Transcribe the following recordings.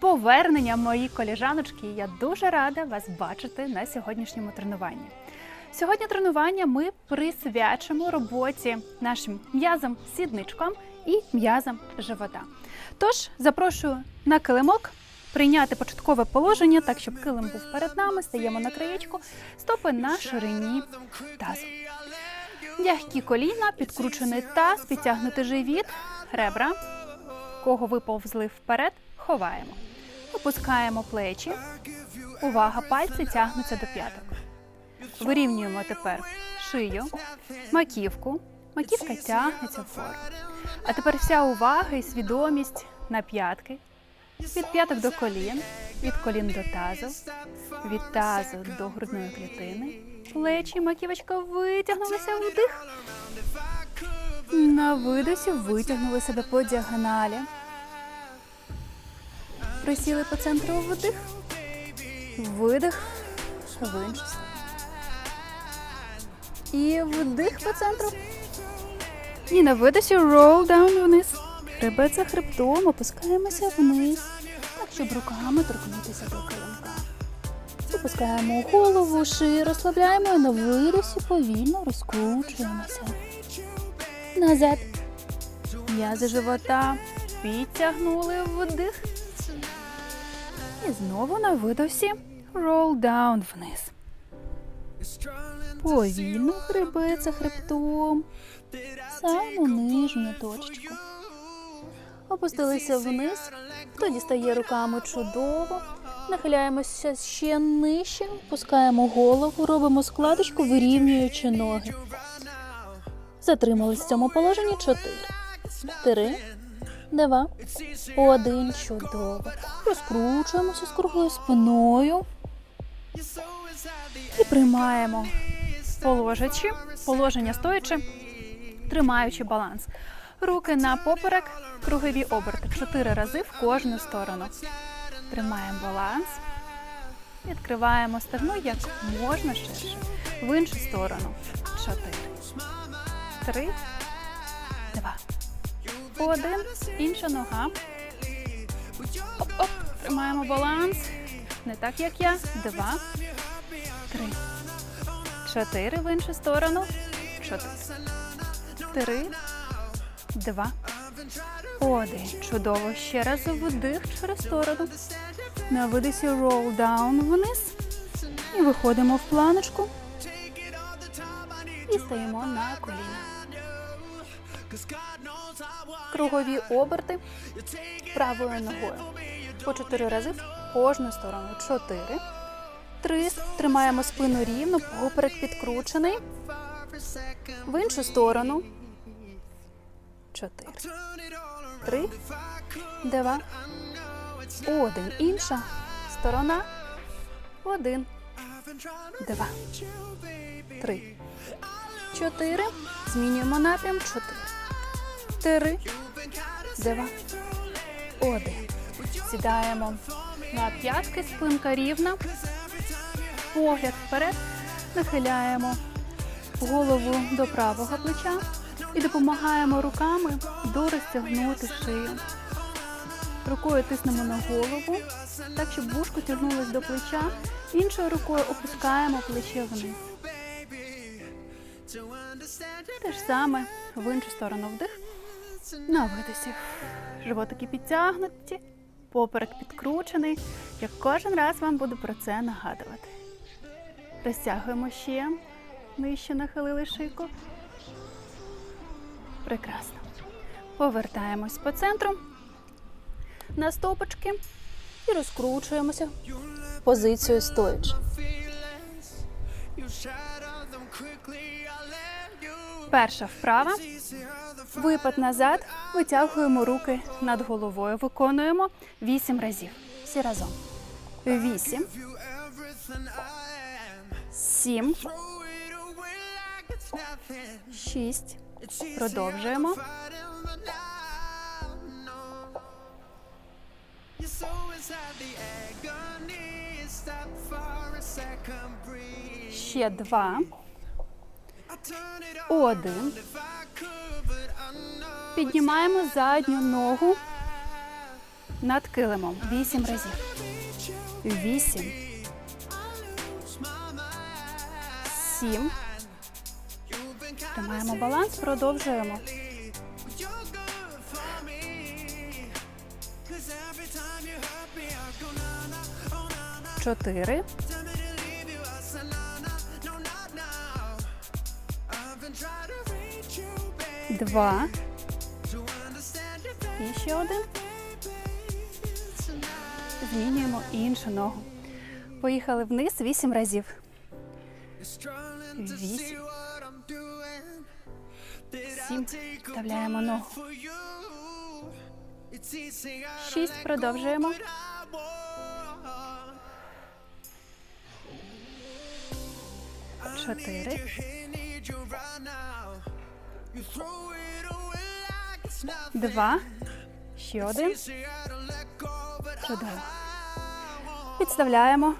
повернення, мої коліжаночки. Я дуже рада вас бачити на сьогоднішньому тренуванні. Сьогодні тренування ми присвячимо роботі нашим м'язам сідничкам і м'язам живота. Тож запрошую на килимок прийняти початкове положення, так щоб килим був перед нами, стаємо на краєчку, стопи на ширині тазу. М'які коліна, підкручений таз, підтягнути живіт, ребра. Кого виповзли вперед, ховаємо. Опускаємо плечі. Увага, пальці тягнуться до п'яток. Вирівнюємо тепер шию, маківку. Маківка тягнеться вгору. А тепер вся увага і свідомість на п'ятки. Від п'яток до колін, від колін до тазу, від тазу до грудної клітини. Плечі, маківочка витягнулися вдих. На видосі витягнули себе по діагоналі. Присіли по центру вдих. Видих в. І вдих по центру. І на видосі roll down вниз. Хребет за хребтом, опускаємося вниз, так, щоб руками торкнутися до килимка. Опускаємо голову, шию, розслабляємо і на видосі повільно розкручуємося. Назад. М'язи живота підтягнули вдих. І знову на видосі down вниз. Повільно хребет за хребтом. Саму нижню точечку. Опустилися вниз. Хто дістає руками чудово. Нахиляємося ще нижче, опускаємо голову, робимо складочку, вирівнюючи ноги. Затримались в цьому положенні чотири. Три, два, один. Чудово. Розкручуємося з круглою спиною. І приймаємо положачи, положення стоячи, тримаючи баланс. Руки на поперек, кругові оберти. Чотири рази в кожну сторону. Тримаємо баланс. Відкриваємо стегно як можна ширше. В іншу сторону. Чотири. Три. Два. Один. Інша нога. Оп-оп. Тримаємо баланс. Не так, як я. Два. Три. Чотири в іншу сторону. Чотири. Три. Два. Один. Чудово. Ще раз вдих через сторону. На видисі roll down вниз. І виходимо в планочку. І стаємо на коліна. Кругові оберти правою ногою. По чотири рази в кожну сторону. Чотири. Три. Тримаємо спину рівно, поперек підкручений. В іншу сторону. Чотири. Три. Два. Один. Інша сторона. Один. Два. Три. Чотири. Змінюємо напрям. Чотири. Два. Один. Сідаємо на п'ятки, спинка рівна. Погляд вперед. Нахиляємо голову до правого плеча і допомагаємо руками дорозтягнути шию. Рукою тиснемо на голову, так, щоб вушко тягнулось до плеча. Іншою рукою опускаємо плече вниз. Те ж саме в іншу сторону вдих. На. Животики підтягнуті, поперек підкручений. Я кожен раз вам буду про це нагадувати. Розтягуємо ще. Нижче нахилили шийку. Прекрасно. Повертаємось по центру на стопочки і розкручуємося позицію стоячи. Перша вправа. Випад назад. Витягуємо руки над головою. Виконуємо 8 разів. Всі разом. 8. 7. 6. Продовжуємо. Ще два. Один. Піднімаємо задню ногу над килимом. Вісім разів. Вісім. Сім. Тримаємо баланс, продовжуємо. Чотири. Два. І ще один. Змінюємо іншу ногу. Поїхали вниз вісім разів. Вісім. Сім. Вставляємо ногу. Шість. Продовжуємо. Чотири. Два. Ще один. Чудово. Підставляємо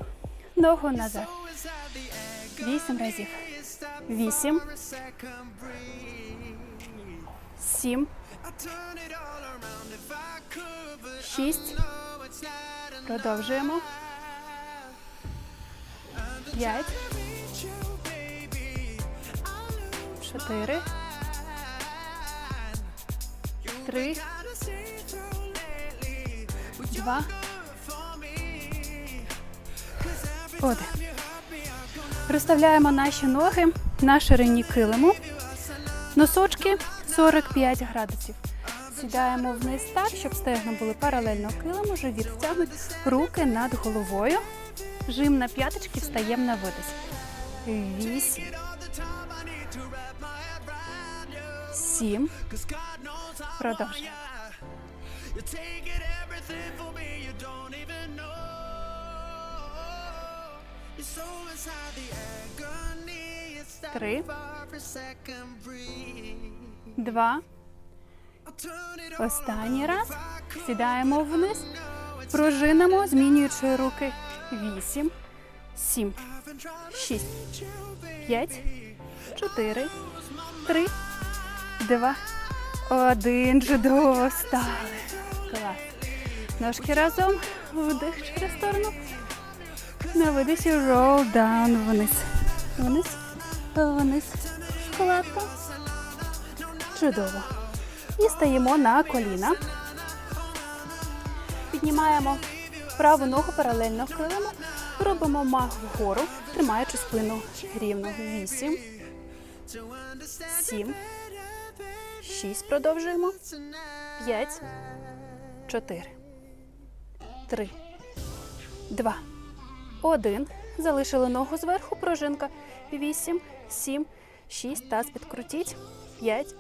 ногу назад. Вісім разів. Вісім. Сім. Шість. Продовжуємо. П'ять. Чотири. Три. Два. Один. Розставляємо наші ноги на ширині килиму. Носочки 45 градусів. Сідаємо вниз так, щоб стегна були паралельно килиму, живіт втягнуть, руки над головою. Жим на п'яточки, встаємо на видис. Вісім. Сім. Продовжуємо. Три. Два. Останній раз. Сідаємо вниз. Пружинимо, змінюючи руки. Вісім. Сім. Шість. П'ять. Чотири. Три. Два. Один. Чудово. Встали. Клас. Ножки разом. Вдих через сторону. На видисі roll down вниз. Вниз. Вниз. Складка. Чудово. І стаємо на коліна. Піднімаємо праву ногу паралельно килиму. Робимо мах вгору, тримаючи спину рівно. Вісім. Сім. Шість. Продовжуємо. П'ять. Чотири. Три. Два. Один. Залишили ногу зверху. Пружинка. Вісім. Сім. Шість. Таз підкрутіть. П'ять.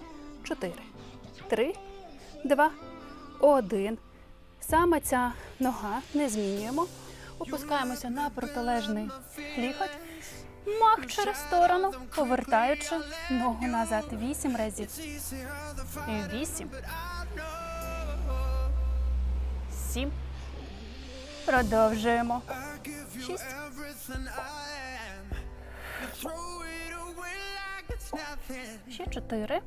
Чотири. Три. Два. Один. Саме ця нога не змінюємо. Опускаємося на протилежний лікоть. Мах через сторону, повертаючи ногу назад. Вісім разів. Вісім. Сім. Продовжуємо. Шість. Ще чотири.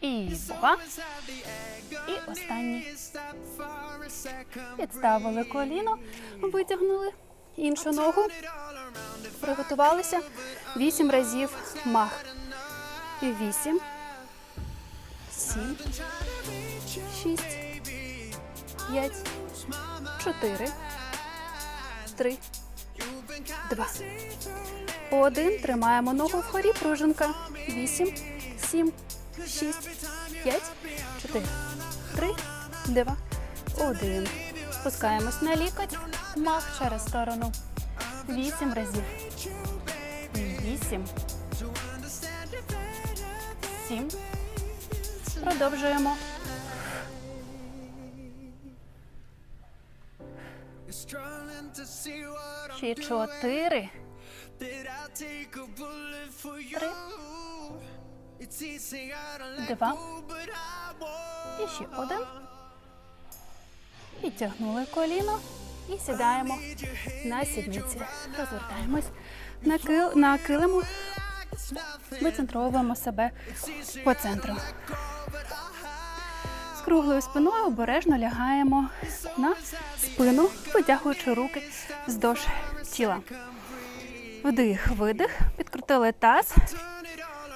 І два. І останній. Підставили коліно, витягнули іншу ногу. Приготувалися. Вісім разів мах. Вісім. Сім. Шість. П'ять. Чотири. Три. Два. Один. Тримаємо ногу вгорі. Пружинка. Вісім. Сім. Шість. П'ять. Чотири. Три. Два. Один. Спускаємось на лікоть. Мах через сторону. Вісім разів. Вісім. Сім. Продовжуємо. Ще чотири. Три. Два. І ще один. Підтягнули коліно і сідаємо на сідниці. Розвертаємось на, кил, на килиму. Вицентровуємо себе по центру. З круглою спиною обережно лягаємо на спину, витягуючи руки вздовж тіла. Вдих, видих, підкрутили таз,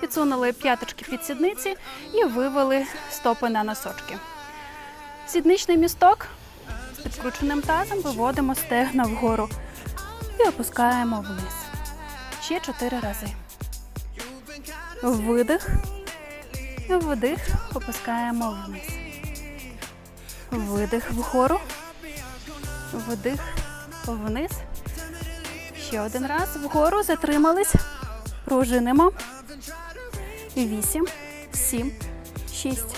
підсунули п'яточки під сідниці і вивели стопи на носочки. Сідничний місток з підкрученим тазом виводимо стегна вгору і опускаємо вниз. Ще чотири рази. Видих, вдих, опускаємо вниз. Видих вгору, вдих вниз. Ще один раз вгору затримались. Пружинимо. Вісім, сім, шість,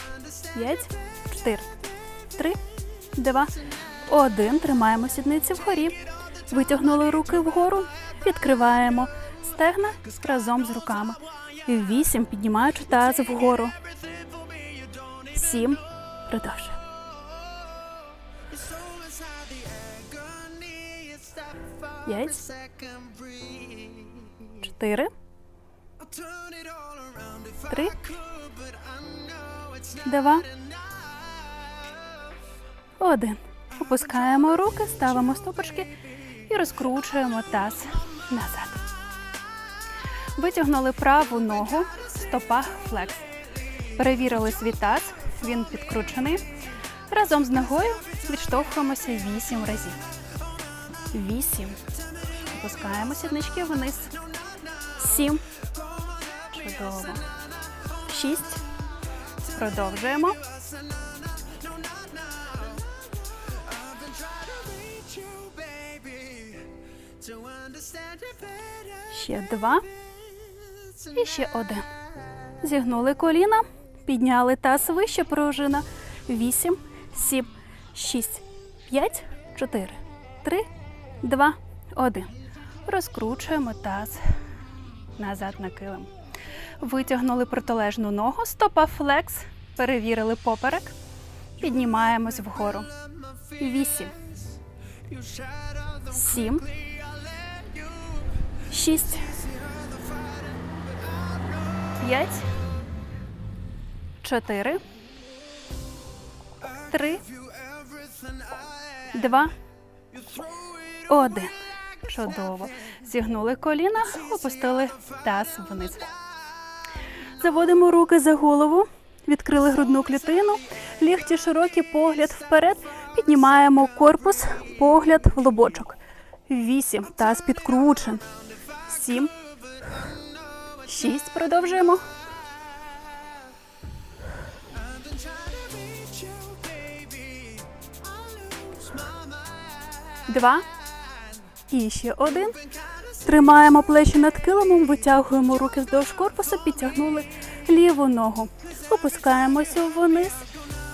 п'ять, чотири, три, два, один. Тримаємо сідниці вгорі. Витягнули руки вгору. Відкриваємо стегна разом з руками. Вісім. Піднімаючи таз вгору. Сім. Продовжуємо. П'ять. Чотири. Три. Два. Один. Опускаємо руки, ставимо стопочки і розкручуємо таз назад. Витягнули праву ногу, стопа флекс. Перевірили свій таз, він підкручений. Разом з ногою відштовхуємося 8 разів. 8. Опускаємо сіднички вниз. 7. Чудово. 6. Продовжуємо. Ще два. І ще один. Зігнули коліна, підняли таз вище пружина. Вісім, сім, шість, п'ять, чотири, три, два, один. Розкручуємо таз назад на килим. Витягнули протилежну ногу, стопа флекс. Перевірили поперек. Піднімаємось вгору. Вісім. Сім. Шість. П'ять. Чотири. Три. Два. Один. Чудово. Зігнули коліна, опустили таз вниз. Заводимо руки за голову, відкрили грудну клітину, лігті широкі, погляд вперед. Піднімаємо корпус, погляд в лобочок. Вісім. Таз підкручен. Сім. Шість. Продовжуємо. Два. І ще один. Тримаємо плечі над килимом, витягуємо руки вздовж корпусу, підтягнули ліву ногу. Опускаємося вниз.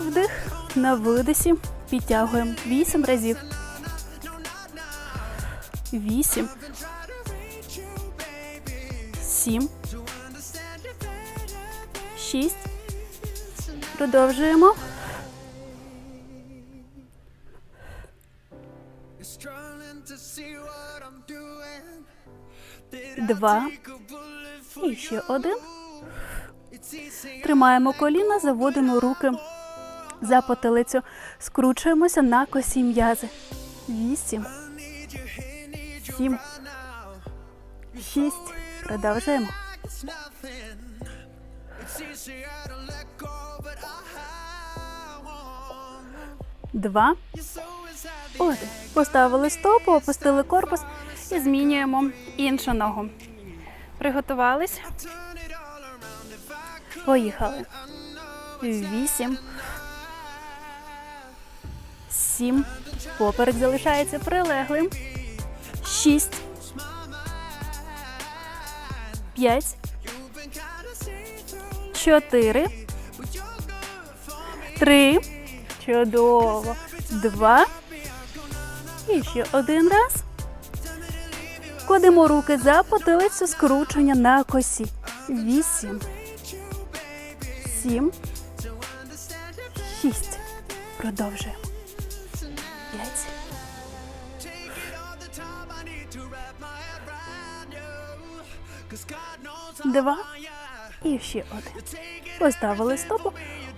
Вдих на видисі. Підтягуємо вісім разів. Вісім. Сім. Шість. Продовжуємо. Два. І ще один. Тримаємо коліна, заводимо руки за потилицю. Скручуємося на косі м'язи. Вісім. Сім. Шість. Продовжуємо. Два. Один. Поставили стопу, опустили корпус і змінюємо іншу ногу. Приготувались. Поїхали. Вісім. Сім. Поперек залишається прилеглим. Шість. П'ять. Чотири. Три. Чудово. Два. І ще один раз. Кладемо руки за потилицю скручення на косі. Вісім. Сім. Шість. Продовжуємо. П'ять. два. І ще один. Поставили стопу,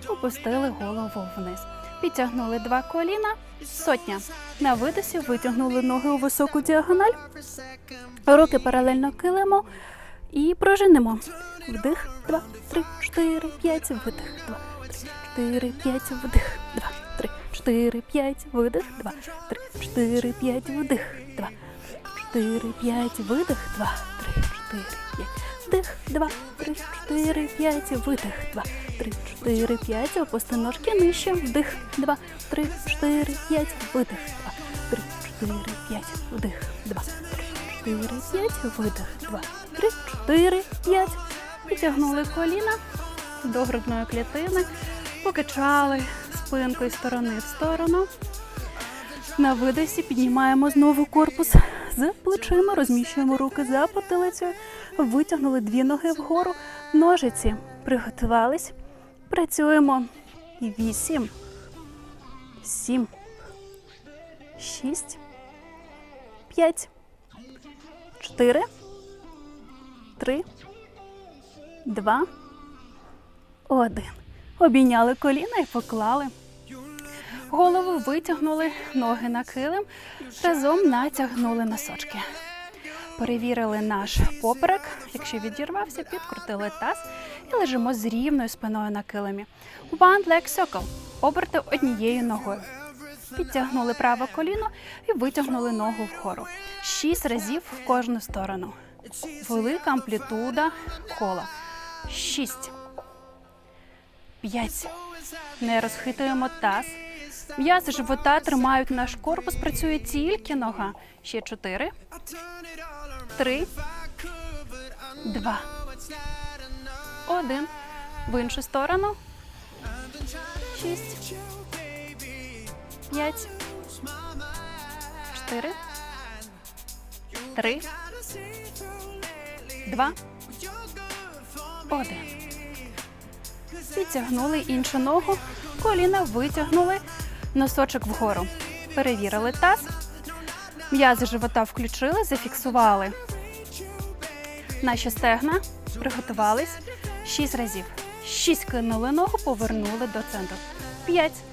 опустили голову вниз. Підтягнули два коліна. Сотня. На видосі витягнули ноги у високу діагональ. Руки паралельно килимо і проженемо. Вдих, два, три, чотири, п'ять, видих, два, три, чотири, п'ять, вдих, два, три, чотири, п'ять, видих, два, три, чотири, п'ять, вдих, два, чотири, п'ять, видих, два, три, чотири, п'ять. Вдих, два, три, чотири, п'ять, видих, два, три, чотири, п'ять, опусти ножки нижче, вдих, два, три, чотири, п'ять, видих, два, три, чотири, п'ять, вдих, два, три, чотири, п'ять, видих, два, три, чотири, п'ять. Підтягнули коліна до грудної клітини, покачали спинкою сторони в сторону. На видосі піднімаємо знову корпус з плечима, розміщуємо руки за потилицею, витягнули дві ноги вгору, ножиці приготувались. Працюємо. Вісім, сім, шість, п'ять, чотири, три, два, один. Обійняли коліна і поклали. Голову витягнули, ноги на килим, разом натягнули носочки. Перевірили наш поперек. Якщо відірвався, підкрутили таз і лежимо з рівною спиною на килимі. One leg circle. Оберти однією ногою. Підтягнули праве коліно і витягнули ногу вгору. Шість разів в кожну сторону. Велика амплітуда кола. Шість. П'ять. Не розхитуємо таз. М'язи живота тримають наш корпус, працює тільки нога. Ще чотири. Три. Два. Один. В іншу сторону. Шість. П'ять. Чотири. Три. Два. Один. Підтягнули іншу ногу. Коліна витягнули. Носочок вгору. Перевірили таз. М'язи живота включили, зафіксували. Наші стегна приготувались шість разів. Шість кинули ногу, повернули до центру. П'ять.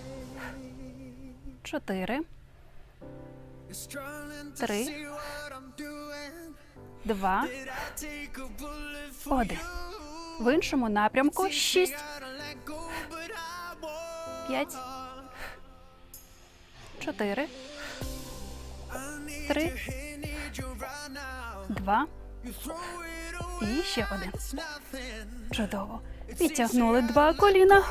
Чотири. Три. Два. Один. В іншому напрямку шість. П'ять. Чотири. Три. Два. І ще один. Чудово. Підтягнули два коліна.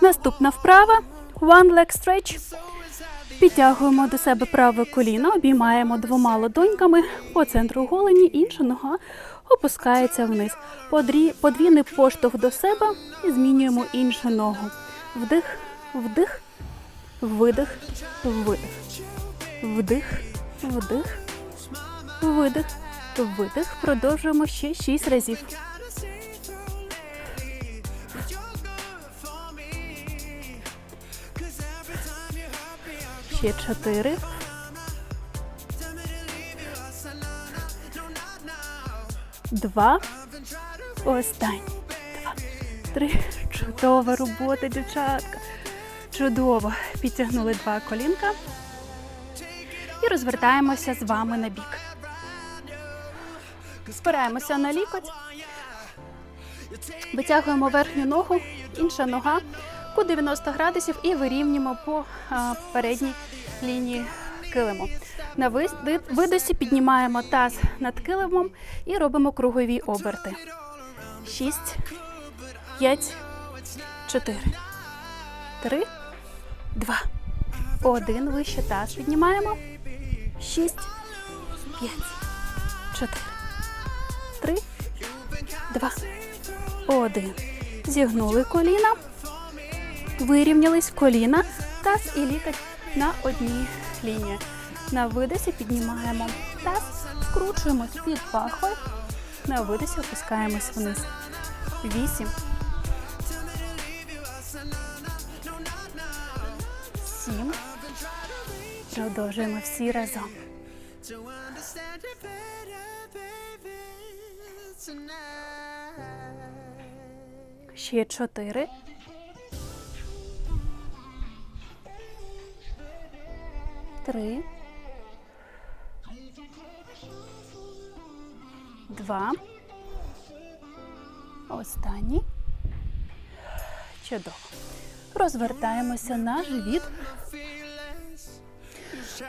Наступна вправа. One leg stretch. Підтягуємо до себе праве коліно, обіймаємо двома ладоньками по центру голені, інша нога опускається вниз. Подрі... Подвійний поштовх до себе і змінюємо іншу ногу. Вдих, вдих, видих, видих. Вдих, вдих, видих, видих. Продовжуємо ще шість разів. Ще чотири. Два. Останній. Два. Три. Чудова робота, дівчатка. Чудово. Підтягнули два колінка. І розвертаємося з вами на бік. Спираємося на лікоть. Витягуємо верхню ногу, інша нога по 90 градусів і вирівнюємо по передній лінії килиму. На видосі піднімаємо таз над килимом і робимо кругові оберти. 6, 5, 4, 3, 2, 1. Вище таз піднімаємо. 6, 5, 4, 3, 2, 1. Зігнули коліна. Вирівнялись коліна, таз і лікоть на одній лінії. На видосі піднімаємо таз, скручуємось під пахвою. На видосі опускаємось вниз. Вісім. Сім. Продовжуємо всі разом. Ще чотири. Три. Два. Останній. Чудово. Розвертаємося на живіт.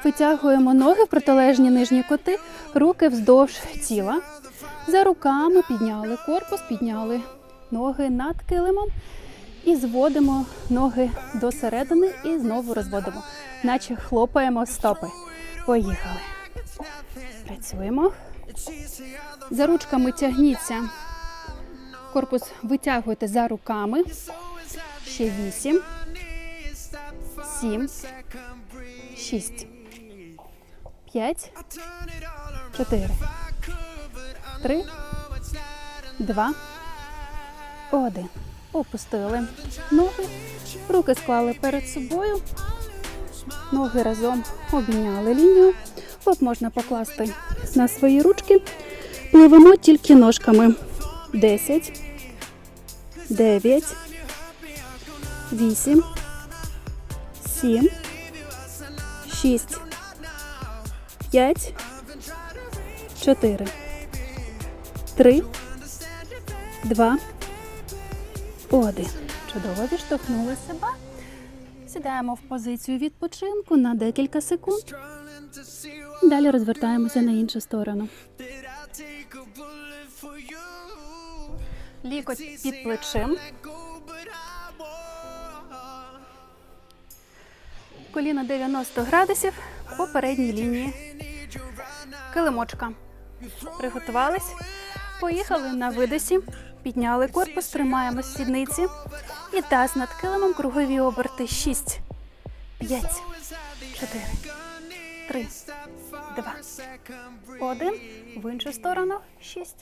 Витягуємо ноги в протилежні нижні коти, руки вздовж тіла. За руками підняли корпус, підняли ноги над килимом і зводимо ноги до середини і знову розводимо, наче хлопаємо стопи. Поїхали. Працюємо. За ручками тягніться. Корпус витягуєте за руками. Ще вісім. Сім. Шість. П'ять. Чотири. Три. Два. Один. Опустили ноги. Руки склали перед собою. Ноги разом обійняли лінію. От можна покласти на свої ручки. Пливемо тільки ножками. Десять. Дев'ять. Вісім. Сім. Шість. П'ять. Чотири. Три. Два. Один. Чудово відштовхнули себе. Сідаємо в позицію відпочинку на декілька секунд. Далі розвертаємося на іншу сторону. Лікоть під плечем. Коліна 90 градусів по передній лінії. Килимочка. Приготувались. Поїхали на видосі. Підняли корпус, тримаємо сідниці. І таз над килимом кругові оберти. 6, 5, 4, 3, 2, 1. В іншу сторону. 6,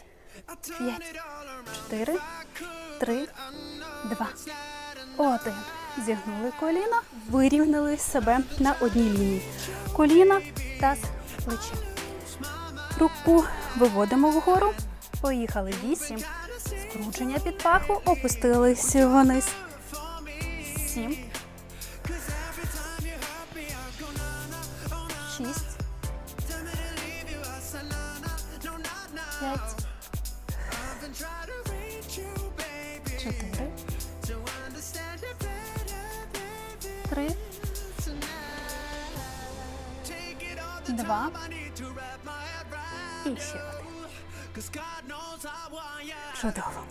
5, 4, 3, 2, 1. Зігнули коліна, вирівняли себе на одній лінії. Коліна, таз, плечі. Руку виводимо вгору. Поїхали. 8. Скручення під паху. Опустилися вниз. 7. Два. І ще один. Чудово.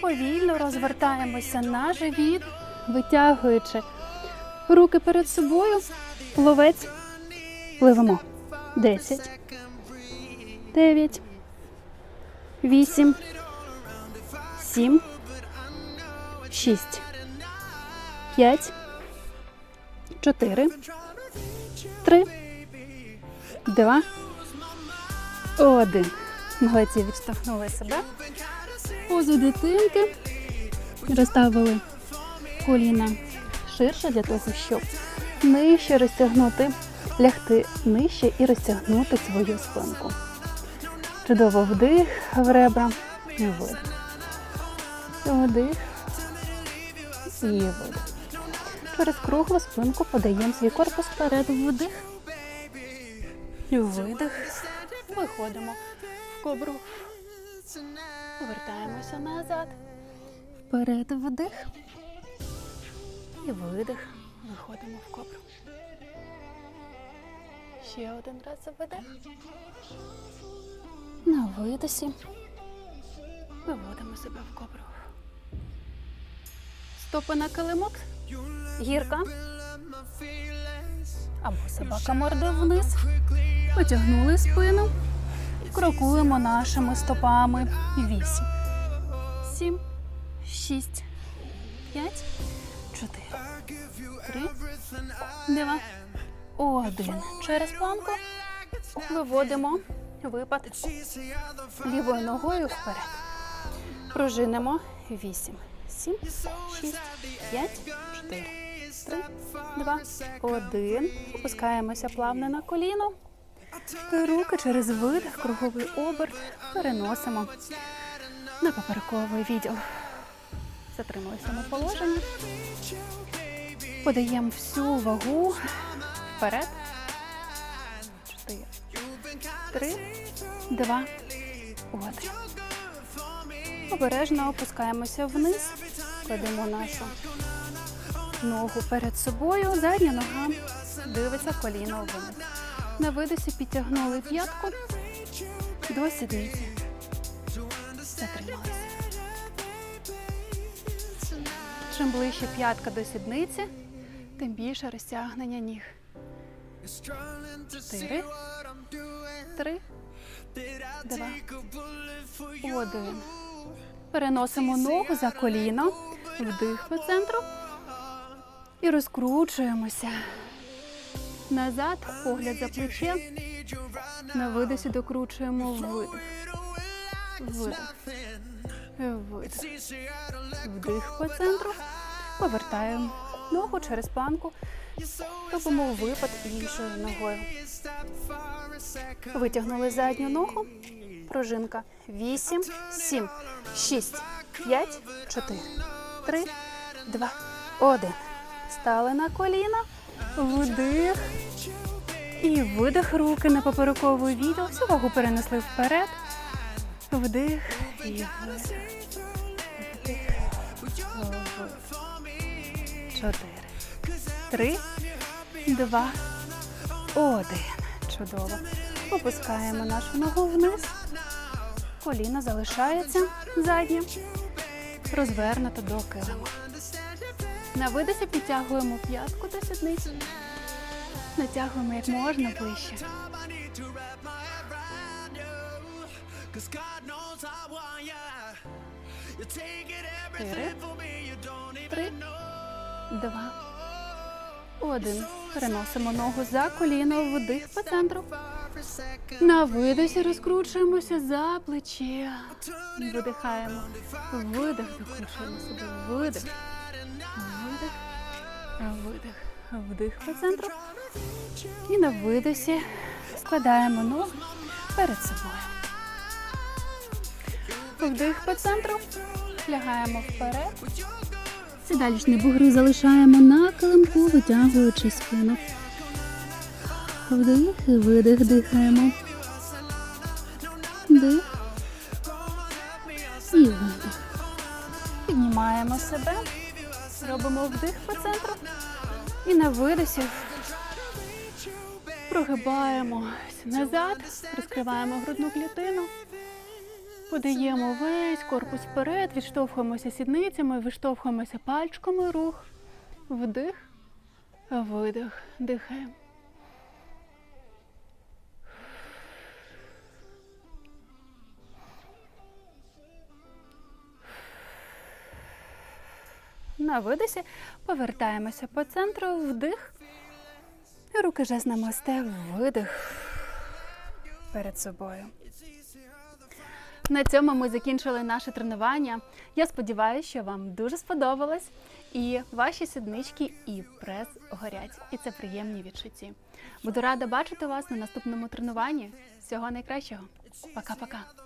Повільно розвертаємося на живіт, витягуючи руки перед собою. Пловець. Пливемо. Десять. Дев'ять. Вісім. Сім. Шість. П'ять. Чотири. Три. Два. Один. Молодці відштовхнули себе. Позу дитинки. Розставили коліна ширше для того, щоб нижче розтягнути, лягти нижче і розтягнути свою спинку. Чудово вдих в ребра і видих. Вдих і видих. Через круглу спинку подаємо свій корпус вперед вдих. Видих. Виходимо в кобру. Повертаємося назад. Вперед вдих. І видих. Виходимо в кобру. Ще один раз видих. На видосі. Виводимо себе в кобру. Стопи на килимок. Гірка. Або собака мордою вниз. Потягнули спину. Крокуємо нашими стопами. Вісім. Сім. Шість. П'ять. Чотири. Три. Два. Один. Через планку виводимо випад лівою ногою вперед. Пружинимо. Вісім. Сім. Шість. П'ять. Чотири. Три. Два. Один. Опускаємося плавно на коліно. Руки через видих, круговий оберт переносимо на поперековий відділ. Затримали самоположення. Подаємо всю вагу вперед. Чотири. Три, два, один. Обережно опускаємося вниз, кладемо нашу ногу перед собою, задня нога дивиться коліно вниз. На видосі підтягнули п'ятку до сідниці. Затрималися. Чим ближче п'ятка до сідниці, тим більше розтягнення ніг. Чотири, три, два, один. Переносимо ногу за коліно, вдих по центру і розкручуємося. Назад, погляд за плече. На видосі докручуємо видих. Видих. Видих. Вдих по центру. Повертаємо ногу через планку. Робимо випад іншою ногою. Витягнули задню ногу. Пружинка. Вісім, сім, шість, п'ять, чотири, три, два, один. Стали на коліна. Вдих. І видих руки на поперековий відділ. Всю вагу перенесли вперед. Вдих і. Вдих. Чотири. Три, два, один. Чудово. Опускаємо нашу ногу вниз. Коліно залишається заднє. Розвернуто до килиму. На видосі підтягуємо п'ятку до сідниці. Натягуємо як можна ближче. Три, два, один. Переносимо ногу за коліно, вдих по центру. На видосі розкручуємося за плече. Видихаємо. Видих, докручуємо себе. Видих. Видих. Вдих по центру. І на видосі складаємо ноги перед собою. Вдих по центру. Лягаємо вперед. Сідалічні бугри залишаємо на килимку, витягуючи спину. Вдих, і видих, дихаємо. Вдих. І видих. Піднімаємо себе. Робимо вдих по центру. І на видосі прогибаємось назад, розкриваємо грудну клітину. Подаємо весь корпус вперед, відштовхуємося сідницями, виштовхуємося пальчиками рух. Вдих, видих, дихаємо. На видосі повертаємося по центру, вдих. Руки жест на мосте, видих перед собою. На цьому ми закінчили наше тренування. Я сподіваюся, що вам дуже сподобалось, і ваші сіднички і прес горять. І це приємні відчутті. Буду рада бачити вас на наступному тренуванні. Всього найкращого. Пока-пока.